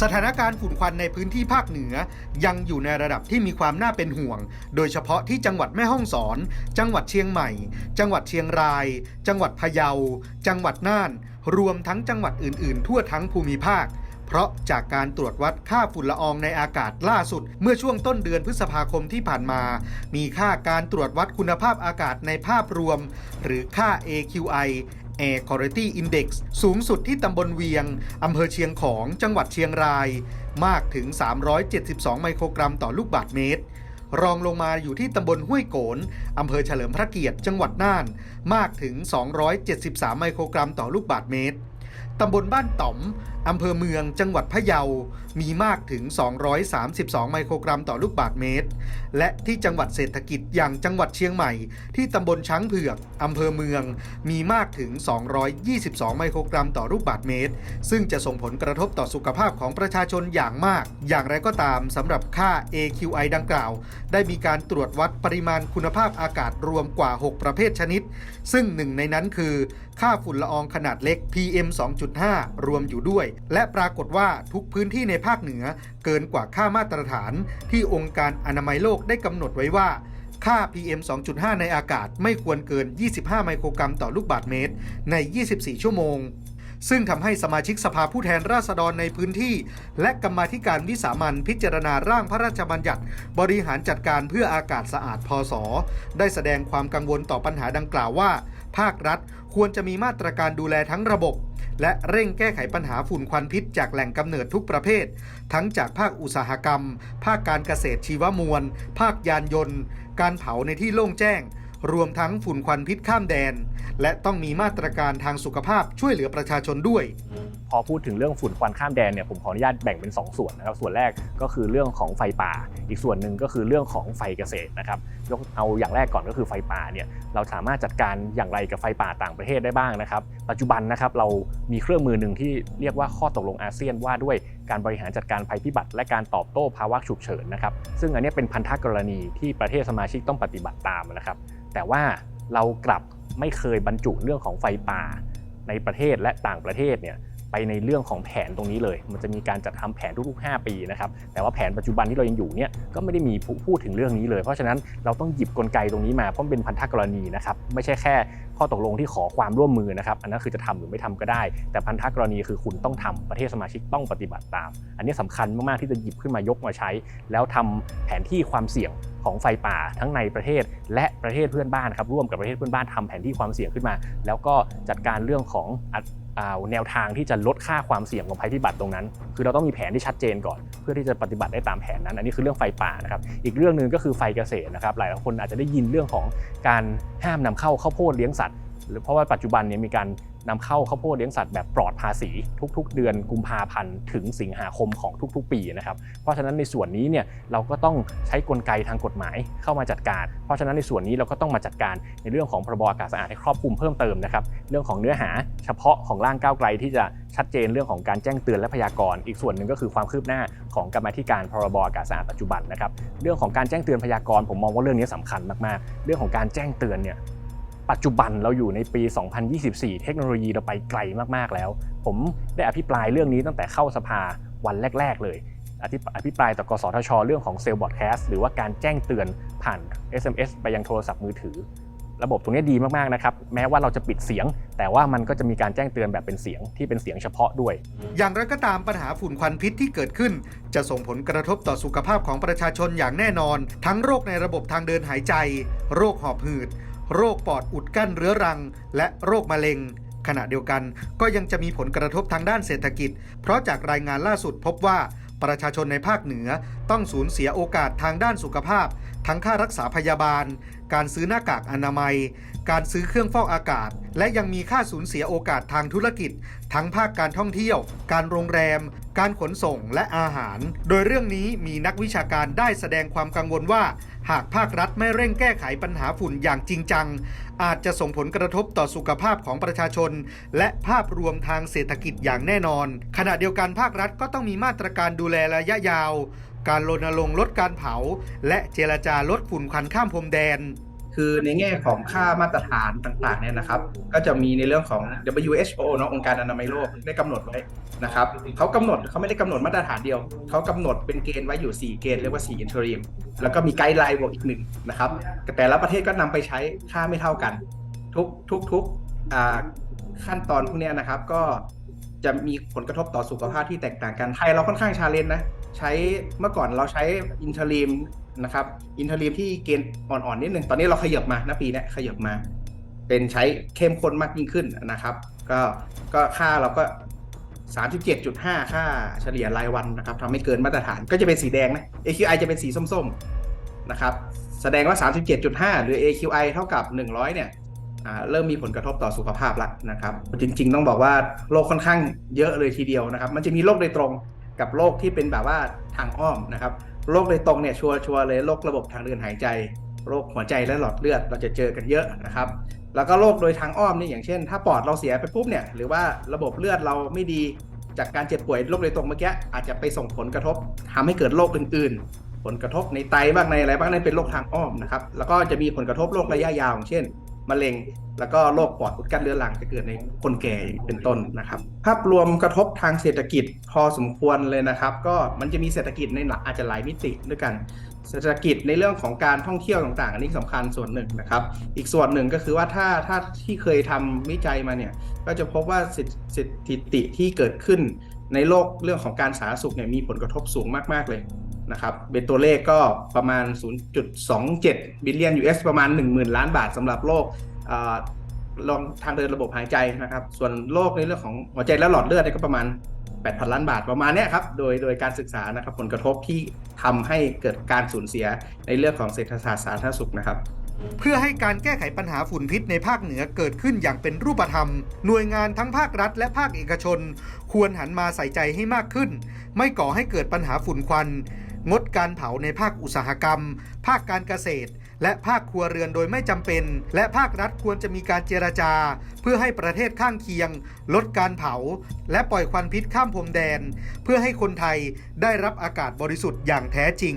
สถานการณ์ฝุ่นควันในพื้นที่ภาคเหนือ ยังอยู่ในระดับที่มีความน่าเป็นห่วง โดยเฉพาะที่จังหวัดแม่ฮ่องสอน จังหวัดเชียงใหม่ จังหวัดเชียงราย จังหวัดพะเยา จังหวัดน่าน รวมทั้งจังหวัดอื่น ๆ ทั่วทั้งภูมิภาค เพราะจากการตรวจวัดค่าฝุ่นละอองในอากาศล่าสุด เมื่อช่วงต้นเดือนพฤษภาคมที่ผ่านมา มีค่าการตรวจวัดคุณภาพอากาศในภาพรวม หรือค่า AQI Air Quality Index สูงสุดที่ตำบลเวียง อำเภอเชียงของจังหวัดเชียงราย มากถึง 372 ไมโครกรัมต่อลูกบาศก์เมตร รองลงมาอยู่ที่ตำบลห้วยโกนอำเภอเฉลิมพระเกียรติจังหวัดน่าน มากถึง 273 ไมโครกรัมต่อลูกบาศก์เมตร ตำบลบ้านต่อม อำเภอเมือง จังหวัดพะเยา มีมากถึง 232 ไมโครกรัมต่อลูกบาศก์เมตร และที่จังหวัดเศรษฐกิจอย่างจังหวัดเชียงใหม่ ที่ตำบลช้างเผือก อำเภอเมือง มีมากถึง 222 ไมโครกรัมต่อลูกบาศก์เมตร ซึ่งจะส่งผลกระทบต่อสุขภาพของประชาชนอย่างมาก อย่างไรก็ตามสำหรับค่า AQI ดังกล่าว ได้มีการตรวจวัดปริมาณคุณภาพอากาศรวมกว่า 6 ประเภทชนิด ซึ่งหนึ่งในนั้นคือ ค่าฝุ่นละอองขนาดเล็ก PM 2.5รวมอยู่ด้วย และปรากฏว่าทุกพื้นที่ในภาคเหนือเกินกว่าค่ามาตรฐาน ที่องค์การอนามัยโลกได้กำหนดไว้ว่าค่า PM 2.5 ในอากาศไม่ควรเกิน 25 ไมโครกรัมต่อลูกบาศก์เมตร ใน 24 ชั่วโมง ซึ่งทำให้สมาชิกสภาผู้แทนราษฎรในพื้นที่ และกรรมาธิการวิสามันพิจารณาร่างพระราชบัญญัติ บริหารจัดการเพื่ออากาศสะอาดพศ ได้แสดงความกังวลต่อปัญหาดังกล่าวว่า ภาครัฐควรจะมีมาตรการดูแลทั้งระบบ และเร่งแก้ไขปัญหาฝุ่นควันพิษจากแหล่งกำเนิดทุกประเภท ทั้งจากภาคอุตสาหกรรม ภาคการเกษตรชีวมวล ภาคยานยนต์ การเผาในที่โล่งแจ้ง รวมทั้งฝุ่นควันพิษข้ามแดน และต้องมีมาตรการทางสุขภาพช่วยเหลือประชาชนด้วย พอพูดถึงเรื่องฝุ่นควันข้ามแดนเนี่ยผมขออนุญาตแบ่งเป็น 2 ส่วนนะครับส่วนแรกก็คือเรื่องของไฟป่า อีกส่วนหนึ่งก็คือเรื่องของไฟเกษตรนะครับยกเอาอย่างแรกก่อนก็คือไฟป่าเนี่ยเราสามารถจัดการอย่างไรกับไฟป่าต่างประเทศได้บ้างนะครับ ปัจจุบันนะครับเรามีเครื่องมือหนึ่งที่เรียกว่าข้อตกลงอาเซียนว่าด้วยการบริหารจัดการภัยพิบัติ และการตอบโต้ภาวะฉุกเฉินนะครับซึ่งอันนี้เป็นพันธกรณีที่ประเทศสมาชิกต้องปฏิบัติตามนะครับ แต่ว่าเรากลับไม่เคยบรรจุเรื่องของไฟป่าในประเทศและต่างประเทศเนี่ย ไปในเรื่องของแผนตรงนี้เลย มันจะมีการจัดทำแผนทุกๆ 5 ปีนะครับ แต่ว่าแผนปัจจุบันที่เรายังอยู่เนี่ยก็ไม่ได้มีพูดถึงเรื่องนี้เลย เพราะฉะนั้นเราต้องหยิบกลไกตรงนี้มาเพราะมันเป็นพันธกรณีนะครับไม่ใช่แค่ข้อตกลงที่ขอความร่วมมือนะครับ อันนั้นคือจะทำหรือไม่ทำก็ได้ แต่พันธกรณีคือคุณต้องทำประเทศสมาชิกต้องปฏิบัติตาม อันนี้สำคัญมากๆที่จะหยิบขึ้นมายกมาใช้ แล้วทำแผนที่ความเสี่ยงของไฟป่าทั้งในประเทศและประเทศเพื่อนบ้านครับร่วมกับประเทศเพื่อนบ้านทำแผนที่ความเสี่ยงขึ้นมา แล้วก็จัดการเรื่องของ แนวทางที่จะลดค่าความเสี่ยงของภัยพิบัติตรงนั้น คือเราต้องมีแผนที่ชัดเจนก่อน เพื่อที่จะปฏิบัติได้ตามแผนนั้น อันนี้คือเรื่องไฟป่านะครับ อีกเรื่องหนึ่งก็คือไฟเกษตรนะครับ หลายคนอาจจะได้ยินเรื่องของการห้ามนำเข้าข้าวโพดเลี้ยงสัตว์หรือเพราะว่าปัจจุบันเนี้มีการ นำเข้าข้าวโพดเลี้ยงสัตว์แบบปลอดภาษี ทุก ๆ เดือนกุมภาพันธ์ถึงสิงหาคมของทุก ๆ ปีนะครับเพราะฉะนั้นในส่วนนี้เนี่ยเราก็ต้องใช้กลไกทางกฎหมายเข้ามาจัดการ เพราะฉะนั้นในส่วนนี้เราก็ต้องมาจัดการในเรื่องของพรบอากาศสะอาดให้ครอบคลุมเพิ่มเติมนะครับเรื่องของเนื้อหาเฉพาะของร่างก้าวไกลที่จะชัดเจนเรื่องของการแจ้งเตือนและพยากรณ์อีกส่วนหนึ่งก็คือความคืบหน้าของกรรมธิการพรบอากาศสะอาดปัจจุบันนะครับเรื่องของการแจ้งเตือนพยากรณ์ผมมองว่าเรื่องนี้สำคัญมากๆ เรื่องของการแจ้งเตือนเนี่ย ปัจจุบันเราอยู่ในปี 2024 เทคโนโลยีเราไปไกลมาก ๆ แล้ว ผมได้อภิปรายเรื่องนี้ตั้งแต่เข้าสภาวันแรก ๆ เลย อภิอภิปรายต่อกสทช เรื่องของเซลล์บอ d แคสต์หรือว่าการแจ้งเตือนผ่าน SMS ไปยังโทรศัพท์มือถือ ระบบตรงนี้ดีมาก ๆ นะครับ แม้ว่าเราจะปิดเสียง แต่ว่ามันก็จะมีการแจ้งเตือนแบบเป็นเสียงที่เป็นเสียงเฉพาะด้วย อย่างไรก็ตามปัญหาฝุ่นควันพิษที่เกิดขึ้น จะส่งผลกระทบต่อสุขภาพของประชาชนอย่างแน่นอน ทั้งโรคในระบบทางเดินหายใจ โรคหอบหืด โรคปอดอุดกั้นเรื้อรัง และโรคมะเร็ง ขณะเดียวกันก็ยังจะมีผลกระทบทางด้านเศรษฐกิจ เพราะจากรายงานล่าสุดพบว่าประชาชนในภาคเหนือต้องสูญเสียโอกาสทางด้านสุขภาพ ทั้งค่ารักษาพยาบาล การซื้อหน้ากากอนามัย การซื้อเครื่องฟอกอากาศ และยังมีค่าสูญเสียโอกาสทางธุรกิจ ทั้งภาคการท่องเที่ยว การโรงแรม การขนส่งและอาหาร โดยเรื่องนี้มีนักวิชาการได้แสดงความกังวลว่า หากภาครัฐไม่เร่งแก้ไขปัญหาฝุ่นอย่างจริงจัง อาจจะส่งผลกระทบต่อสุขภาพของประชาชน และภาพรวมทางเศรษฐกิจอย่างแน่นอน ขณะเดียวกันภาครัฐก็ต้องมีมาตรการดูแลระยะยาว การรณรงค์ลดการเผา และเจรจาลดฝุ่นควันข้ามพรมแดน คือในแง่ของค่ามาตรฐานต่างๆเนี่ยนะครับ ก็จะมีในเรื่องของ WHO เนาะองค์การอนามัยโลกได้กำหนดไว้นะครับเขากำหนดเขาไม่ได้กำหนดมาตรฐานเดียว เขากำหนดเป็นเกณฑ์ไว้อยู่ 4 เกณฑ์เรียกว่า4อินเทอรีมแล้วก็มีไกด์ไลน์บวกอีกหนึ่งนะครับแต่ละประเทศก็นำไปใช้ค่าไม่เท่ากัน ทุกทุกทุกขั้นตอนพวกนี้นะครับก็จะมีผลกระทบต่อสุขภาพที่แตกต่างกันไทยเราค่อนข้างชาเลนจ์นะ ใช้เมื่อก่อนเราใช้อินเทอร์ลีมนะครับอินเทอร์ลีมที่เกณฑ์อ่อนๆนิดนึงตอนนี้เราขยับมาณปีนี้ขยับมา เป็นใช้เข้มข้นมากยิ่งขึ้นนะครับ ก็ก็ค่าเราก็ 37.5 ค่าเฉลี่ยรายวันนะครับทำให้เกินมาตรฐานก็จะเป็นสีแดงนะ AQI จะเป็นสีส้มๆนะครับแสดงว่า 37.5 หรือ AQI เท่ากับ 100 เนี่ยอ่าเริ่มมีผลกระทบต่อสุขภาพแล้วนะครับ จริง ๆ ต้องบอกว่าโรคค่อนข้างเยอะเลยทีเดียวนะครับ มันจะมีโรคโดยตรง กับโรคที่เป็นแบบว่าทางอ้อมนะครับโรคโดยตรงเนี่ยชัวร์ชัวร์เลยโรคระบบทางเดินหายใจโรคหัวใจและหลอดเลือดเราจะเจอกันเยอะนะครับ แล้วก็โรคโดยทางอ้อมนี่อย่างเช่น ถ้าปอดเราเสียไปปุ๊บเนี่ยหรือว่าระบบเลือดเราไม่ดีจากการเจ็บป่วยโรคโดยตรงเมื่อกี้อาจจะไปส่งผลกระทบทำให้เกิดโรคอื่น ๆ ผลกระทบในไตบ้างในอะไรบ้างนั่นเป็นโรคทางอ้อมนะครับแล้วก็จะมีผลกระทบโรคระยะยาวอย่างเช่น มะเร็ง แล้วก็โรคปอดอุดกั้นเรื้อรังจะเกิดในคนแก่เป็นต้นนะครับ ภาพรวมกระทบทางเศรษฐกิจพอสมควรเลยนะครับ ก็มันจะมีเศรษฐกิจในหลักอาจจะหลายมิติด้วยกัน เศรษฐกิจในเรื่องของการท่องเที่ยวต่าง ๆ อันนี้สำคัญส่วนหนึ่งนะครับ อีกส่วนหนึ่งก็คือว่าถ้าถ้าที่เคยทำวิจัยมาเนี่ยก็จะพบว่าสสถิติที่เกิดขึ้นในโลกเรื่องของการสาธารณสุขเนี่ยมีผลกระทบสูงมากๆเลย นะครับเป็นตัวเลขก็ประมาณ 0.27 บิลเลียน US ประมาณ 10,000 ล้านบาทสำหรับโรคลองทางเดินระบบหายใจนะครับ ส่วนโรคในเรื่องของหัวใจและหลอดเลือดก็ประมาณ 8,000 ล้านบาทประมาณนี้ครับ โดยโดยการศึกษานะครับผลกระทบที่ทำให้เกิดการสูญเสียในเรื่องของเศรษฐศาสตร์สาธารณสุขนะครับ เพื่อให้การแก้ไขปัญหาฝุ่นพิษในภาคเหนือเกิดขึ้นอย่างเป็นรูปธรรม หน่วยงานทั้งภาครัฐและภาคเอกชน ควรหันมาใส่ใจให้มากขึ้น ไม่ก่อให้เกิดปัญหาฝุ่นควัน งดการเผาในภาคอุตสาหกรรม ภาคการเกษตร และภาคครัวเรือนโดยไม่จำเป็น และภาครัฐควรจะมีการเจรจา เพื่อให้ประเทศข้างเคียง ลดการเผา และปล่อยควันพิษข้ามพรมแดน เพื่อให้คนไทยได้รับอากาศบริสุทธิ์อย่างแท้จริง